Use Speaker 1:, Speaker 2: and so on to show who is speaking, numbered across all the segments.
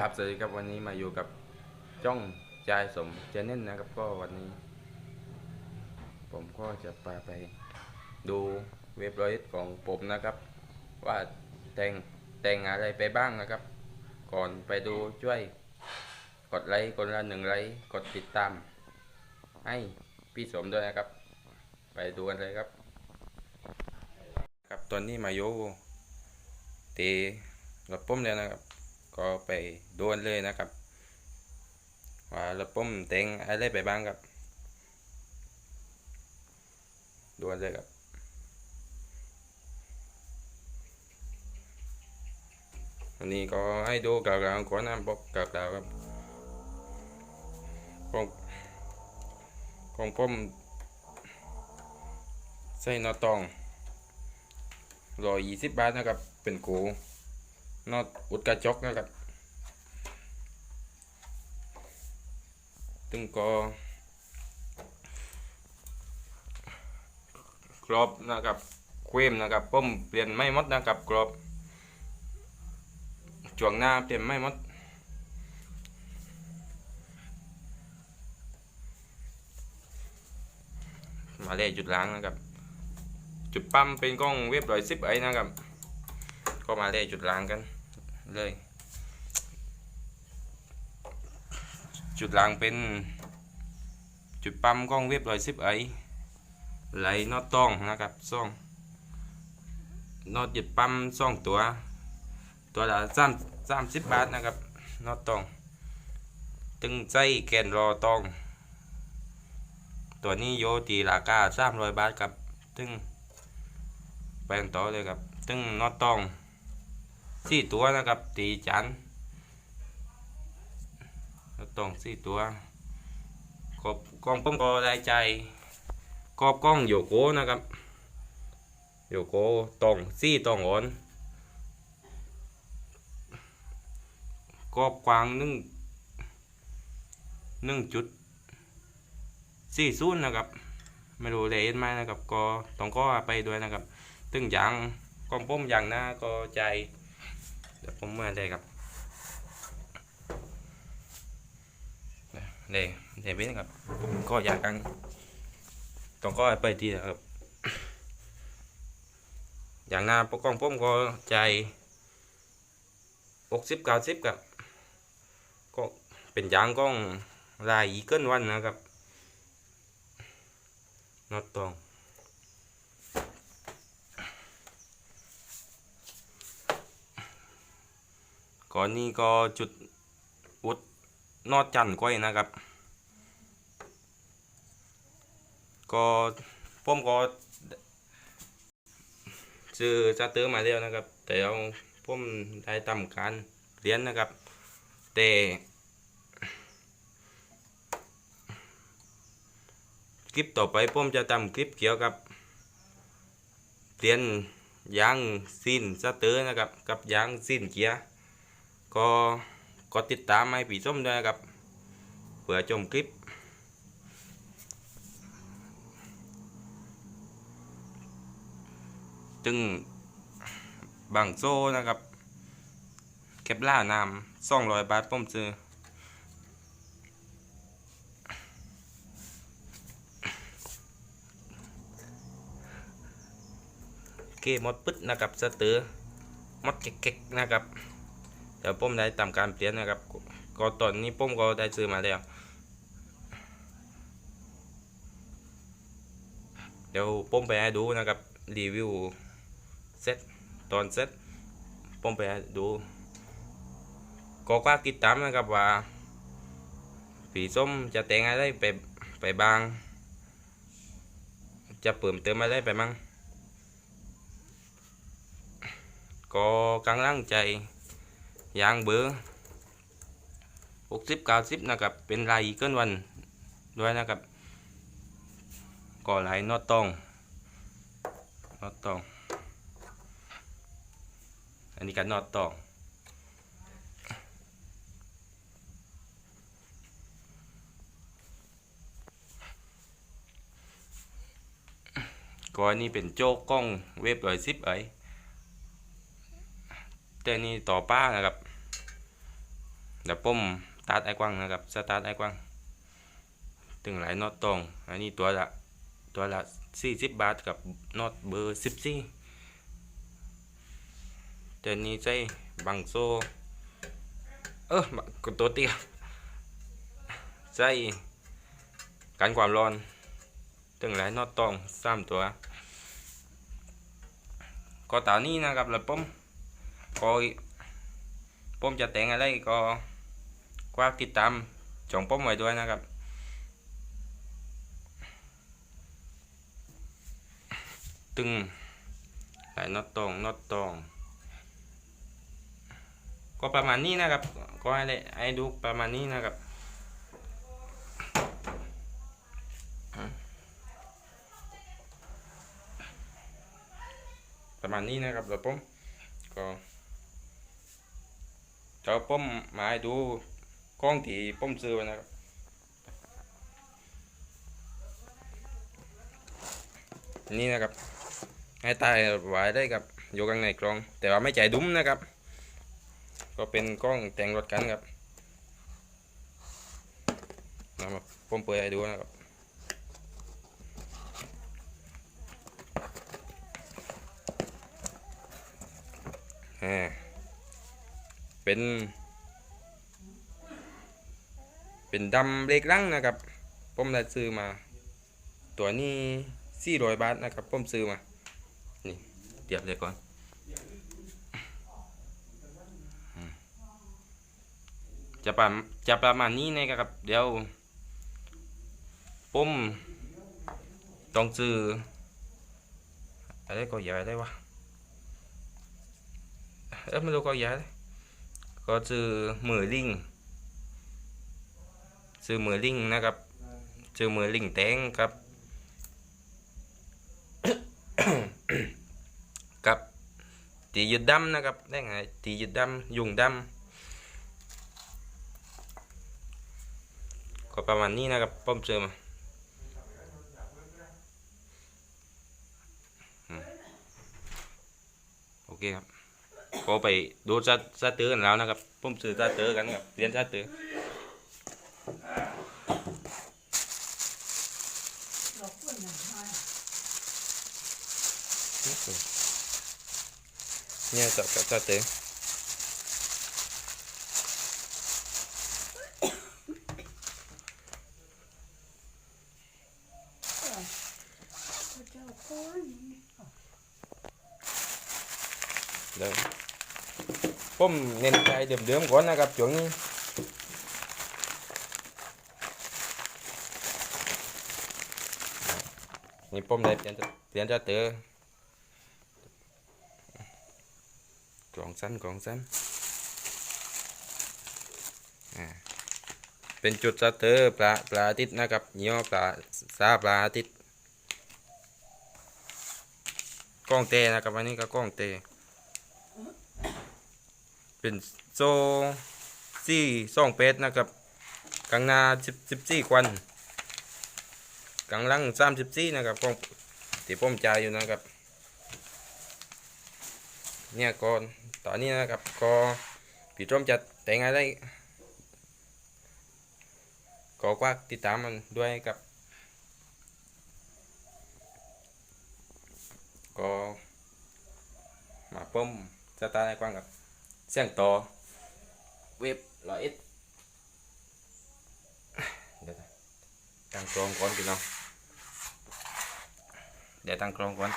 Speaker 1: ครับสวัสดีครับวันนี้มาอยู่กับจ้องจายสมเจเน่นนะครับก็วันนี้ ผมก็จะพาไปดูเว็บไซต์ของผมนะครับ ว่าแต่งแต่งอะไรไปบ้างนะครับ ก่อนไปดูช่วย กดไลค์คนละหนึ่งไลค์กดติดตาม ให้พี่สมด้วยนะครับ ไปดูกันเลยครับ ครับตอนนี้มาอยู่ตีรถปุ้มแล้วนะครับ ก็ไปดูกันเลยนะครับ ว่ารถปุ้มแต่งอะไรไปบ้างครับดูกันเลยครับอันนี้ก็ให้ดูกาวๆก่อนนะบอกกาวๆครับของของผมใส่นอตองร้อยยี่สิบบาทนะครับเป็นกู นอตอุดกระจกนะครับ ตึงก็กรอบนะครับเคว้มนะครับผมเปลี่ยนไม่มดนะครับกรอบช่วงหน้าเปลี่ยนไม่มดมาเลยจุดล้างนะครับ จุดปั๊มเป็นกล้องเว็บร้อยสิบไอนะครับ ก็มาเลยจุดล้างกัน เลย จุดหล้างเป็นจุดปั๊มกล้องเว็บร้อยสิบไอไหลน็อตต้องนะครับซ่องน็อตจุดปั๊มซ่องตัว ตัวละสามสามสิบบาทนะครับน็อตต้องตึงใจแกนรอตอง ตัวนี้โยตีราคาสามร้อยบาทครับตึงไปกันต่อเลยครับตึงน็อตต้อง สี่ตัวนะครับ ตีจันตต้องสี่ตัวกบกล้องผมก็ได้ใจกอบกล้องโยโกนะครับโยโกตองสี่ตองอ่อนกอบกว้างหนึ่งหนึ่งจุดสี่ศูนย์นะครับ ไม่รู้เลยเห็นไหมนะครับ ก็ต้องก็ไปด้วยนะครับ ตึงอย่างกองป้มอย่างหน้าก็ใจ ดี๋ยวผมมาเลยครับเลยเดี๋ยวไปนะครับผมก็อยากกันต้องก็ไปทีครับ อย่างหน้าปกกองป้มก็ใจหกสิบเก้าสิบครับ ก็เป็นยางกล้องลายอีเกิลวันนะครับน็อตตอง ก่อนนี้ก็จุดอุดนอดจันก้อยนะครับ ก็ผมก็ซื้อจะเติมมาแล้วนะครับ แต่เอาผมได้ทำการเรียนนะครับ แต่คลิปต่อไปผมจะทำคลิปเกี่ยวกับเรียนยางซินสเตอร์นะครับ กับยางซินเกียร์ ก็กดติดตามให้ผีส้มด้วยครับเพื่อชมคลิป จึงบางโซ่นะครับเก็บล่านำสองร้อยบาทผมซื้อเกมดปึ๊ดนะครับสเตอร์มดเก๊กๆนะครับ ดี๋ยวผมได้ทำการเปลี่ยนนะครับก็ตอนนี้ผมก็ได้ซื้อมาแล้วเดี๋ยวผมไปให้ดูนะครับรีวิวเซตตอนเซตผมไปให้ดูก็กล้าติดตามนะครับว่าผีส้มจะแต่งอะไรไปไปบ้าง จะเพิ่มเติมอะไรไปมั่งก็กำลังใจ ยางเบอร์หกสิบเก้าสิบนะครับ เป็นลายเกินวันด้วยนะครับก็ลายนอตตองนอตตอง อันนี้กันนอตตองก็อันนี้เป็นโจ๊กกล้องเว็บร้อยสิบไอแต่นี่ต่อป้านะครับ เดี๋ยวผมตาร์ทไอ้กว้างนะครับสตาร์ทไอ้กว้างถึงหลายน็อตตรงอันนี้ตัวละตัวละสี่สิบบาทกับน็อตเบอร์สิบสี่แต่นี้ใช้บังโซเออกดตัวเตี้ยใช้กันความร้อนถึงหลายน็อตตรงสามตัวก็ตอนนี้นะครับแล้วผมก็ผมจะแต่งอะไรก็ กว่าติดตามช่องผมไว้ด้วยนะครับ ตึงหลายน็อตตรงน็อตตรงก็ประมาณนี้นะครับ ก็ให้ได้ให้ดูประมาณนี้นะครับประมาณนี้นะครับแล้วผมก็จะเอาผมมาให้ดู กล้องที่ผมซื้อไว้นะครับนี่นะครับ ให้ตายไว้ได้ครับอยู่ข้างในกล้อง แต่ว่าไม่ใจดุ้มนะครับ ก็เป็นกล้องแต่งรถกันครับนะครับผมเปิดให้ดูนะครับเป็น เป็นดำเล็กลังนะครับผมได้ซื้อมา ตัวนี้สี่ร้อยบาทนะครับผมซื้อมานี่เทียบเลยก่อนจะประมาณจะประมาณนี้นะครับเดี๋ยวผมต้องซื้ออะไรก็ใหญ่ได้วะเอ้ยไม่รู้ก็ย้ายก็ซื้อมือลิง ซื้อมือลิงนะครับซื้อมือลิงแตงครับกับตีหยุดดำนะครับได้ไงตีหยุดดำยุงดำก็ประมาณนี้นะครับป้อมเจอมาอืมโอเคครับก็ไปดูซาซาเตอร์กันแล้วนะครับผมซื้อซาเตอร์กันครับเรียนซาเตอร์
Speaker 2: เราควรหนังมา
Speaker 1: เนี่ยจับกับซาเตอร์
Speaker 2: พระเจ้าก้อน
Speaker 1: เดี๋ยวผมเน้นใจเดิมๆก่อนนะครับช่วงนี้ นี่ผมได้เปลี่ยนเปลี่ยนซาเตอร์กล่องสั้นกล่องสั้นเป็นจุดสเตอร์ปลาปลาอาทิตย์นะครับยี่ห้อปลาซาปลาอาทิตย์กล้องเตนะครับอันนี้ก็กล้องเตเป็นโซซี่สองเป็ดนะครับกลางนาสิบสิบสี่ควัน กังลังสามสิบสี่นะครับกล้องที่ผมจ่ายอยู่นะครับ เนี่ยก่อนตอนนี้นะครับก็พี่ต้มจะแต่งอะไรก็กว่าติดตามมันด้วยครับก็มาเพิ่มสไตล์ให้กว้างกับเสียงต่อเว็บร้อยเอ็ดเดี๋ยวตั้งกลองก่อนพี่น้อง เดี๋ยวตั้งกล้องก่อน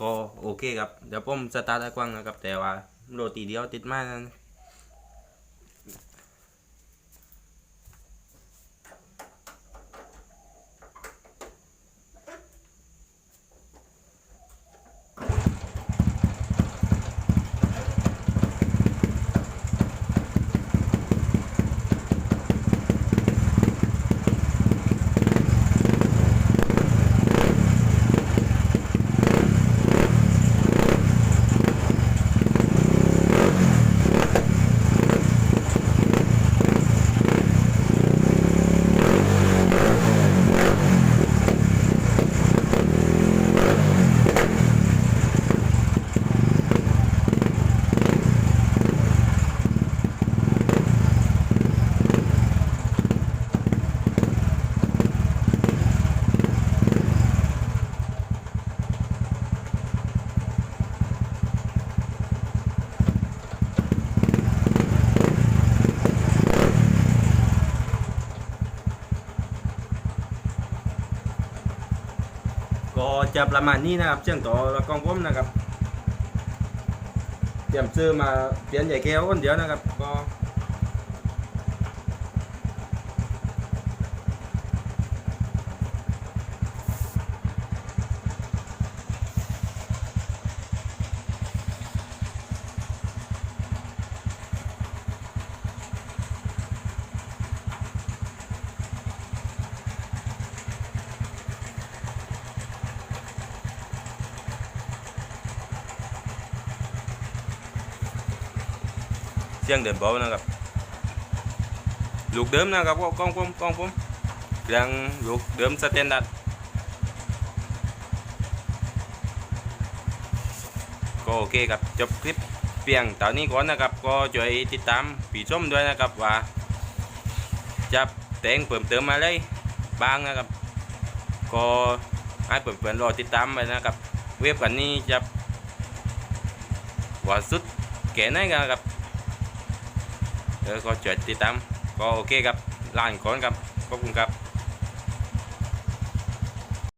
Speaker 1: ก็โอเคครับ เดี๋ยวผมสตาร์ทให้กว้างนะครับ แต่ว่าโรตีเดียวติดมากนะก็ จะประมาณนี้นะครับเชื่องต่อละกล้องผมนะครับเตรียมซื้อมาเปลี่ยนใหญ่แก้วคนเดียวนะครับก็ เสียงเดินเบานะครับลูกเดิมนะครับก็กล้องผมกล้องผมเครื่องลูกเดิมสแตนดาร์ดก็โอเคครับจบคลิปเพียงเท่านี้ก่อนนะครับ ก็ช่วยติดตามผีชมด้วยนะครับว่าจะแต่งเพิ่มเติมมาเลยบ้างนะครับ ก็ให้เพื่อนๆรอติดตามไปนะครับ เว็บกันนี้จะว่าสุดแก่ไหนกันนะครับ เออก็ช่วยติดตามก็โอเคครับลาก่อนครับขอบคุณครับ